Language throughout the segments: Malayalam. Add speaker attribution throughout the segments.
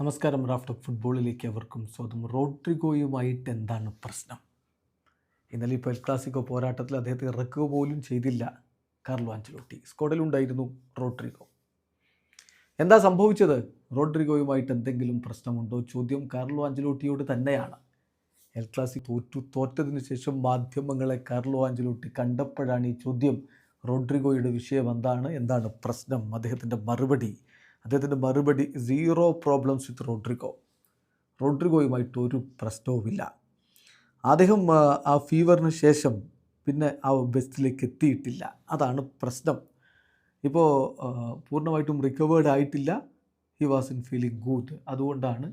Speaker 1: നമസ്കാരം റാഫ്റ്റർ ഫുട്ബോളിലേക്ക് അവർക്കും സ്വാഗതം. റോഡ്രിഗോയുമായിട്ട് എന്താണ് പ്രശ്നം? ഇന്നലെ ഇപ്പോൾ ക്ലാസിക്കോ പോരാട്ടത്തിൽ അദ്ദേഹത്തെ ഇറക്കുക പോലും ചെയ്തില്ല കാർലോ ആഞ്ചലോട്ടി സ്ക്വാഡിലുണ്ടായിരുന്നു റോഡ്രിഗോ. എന്താ സംഭവിച്ചത്? റോഡ്രിഗോയുമായിട്ട് എന്തെങ്കിലും പ്രശ്നമുണ്ടോ? ചോദ്യം കാർലോ ആഞ്ചലോട്ടിയോട് തന്നെയാണ്. എൽ ക്ലാസിക് തോറ്റു തോറ്റതിന് ശേഷം മാധ്യമങ്ങളെ കാർലോ ആഞ്ചലോട്ടി കണ്ടപ്പോഴാണ് ഈ ചോദ്യം റോഡ്രിഗോയുടെ വിഷയം എന്താണ്? എന്താണ് പ്രശ്നം? അദ്ദേഹത്തിന്റെ മറുപടി അദ്ദേഹത്തിന്റെ മറുപടി സീറോ പ്രോബ്ലംസ് വിത്ത് റോഡ്രിഗോ. റോഡ്രിഗോയുമായിട്ട് ഒരു പ്രശ്നവുമില്ല. അദ്ദേഹം ആ, ഫീവറിന് ശേഷം പിന്നെ ആ ബെസ്റ്റിലേക്ക് എത്തിയിട്ടില്ല. അതാണ് പ്രശ്നം. ഇപ്പോൾ പൂർണമായിട്ടും റിക്കവേർഡ് ആയിട്ടില്ല. He was in feeling good അതുകൊണ്ടാണ്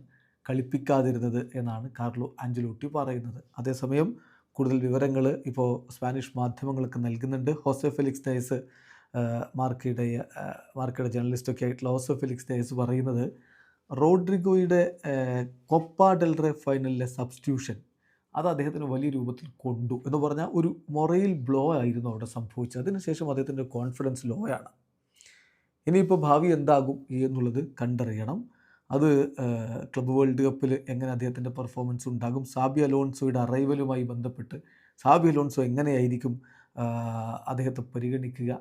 Speaker 1: കളിപ്പിക്കാതിരുന്നത് എന്നാണ് കാർലോ ആഞ്ചലോട്ടി പറയുന്നത്. അതേസമയം കൂടുതൽ വിവരങ്ങൾ ഇപ്പോൾ സ്പാനിഷ് മാധ്യമങ്ങളൊക്കെ നൽകുന്നുണ്ട്. ഹോസെ ഫെലിക്സ് ഡയസ് മാർക്കയുടെ മാർക്കിയുടെ ജേർണലിസ്റ്റൊക്കെ ആയിട്ടുള്ള ഓസോ ഫിലിക്സ് ഡേസ് പറയുന്നത് റോഡ്രിഗോയുടെ കൊപ്പ ഡെൽറെ ഫൈനലിലെ സബ്സ്റ്റിറ്റ്യൂഷൻ അത് അദ്ദേഹത്തിന് വലിയ രൂപത്തിൽ കൊണ്ടു എന്ന് പറഞ്ഞാൽ ഒരു മൊറയിൽ ബ്ലോ ആയിരുന്നു അവിടെ സംഭവിച്ചത്. അതിനുശേഷം അദ്ദേഹത്തിന്റെ കോൺഫിഡൻസ് ലോ ആണ്. ഇനിയിപ്പോൾ ഭാവി എന്താകും എന്നുള്ളത് കണ്ടറിയണം. അത് ക്ലബ് വേൾഡ് കപ്പിൽ എങ്ങനെ അദ്ദേഹത്തിന്റെ പെർഫോമൻസ് ഉണ്ടാകും? സാബി അലോൺസോയുടെ അറൈവലുമായി ബന്ധപ്പെട്ട് സാബി അലോൺസോ എങ്ങനെയായിരിക്കും അദ്ദേഹത്തെ പരിഗണിക്കുക?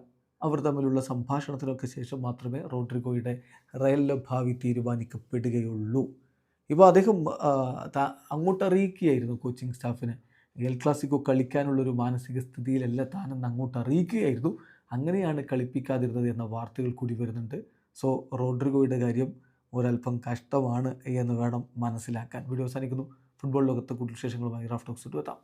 Speaker 1: അവർ തമ്മിലുള്ള സംഭാഷണത്തിനൊക്കെ ശേഷം മാത്രമേ റോഡ്രിഗോയുടെ റയലിലെ ഭാവി തീരുമാനിക്കപ്പെടുകയുള്ളൂ. ഇപ്പോൾ അദ്ദേഹം അങ്ങോട്ട് അറിയിക്കുകയായിരുന്നു കോച്ചിങ് സ്റ്റാഫിന്. എൽ ക്ലാസിക്കോ കളിക്കാനുള്ളൊരു മാനസിക സ്ഥിതിയിലല്ല താനെന്ന് അങ്ങോട്ട് അറിയിക്കുകയായിരുന്നു അങ്ങനെയാണ് കളിപ്പിക്കാതിരുന്നത് എന്ന വാർത്തകൾ കൂടി വരുന്നുണ്ട്. സോ റോഡ്രിഗോയുടെ കാര്യം ഒരല്പം കഷ്ടമാണ് എന്ന് വേണം മനസ്സിലാക്കാൻ. വീഡിയോ അവസാനിക്കുന്നു. ഫുട്ബോൾ ലോകത്തെ കൂടുതൽ വിശേഷങ്ങളുമായി ടോക്സ് എത്താം.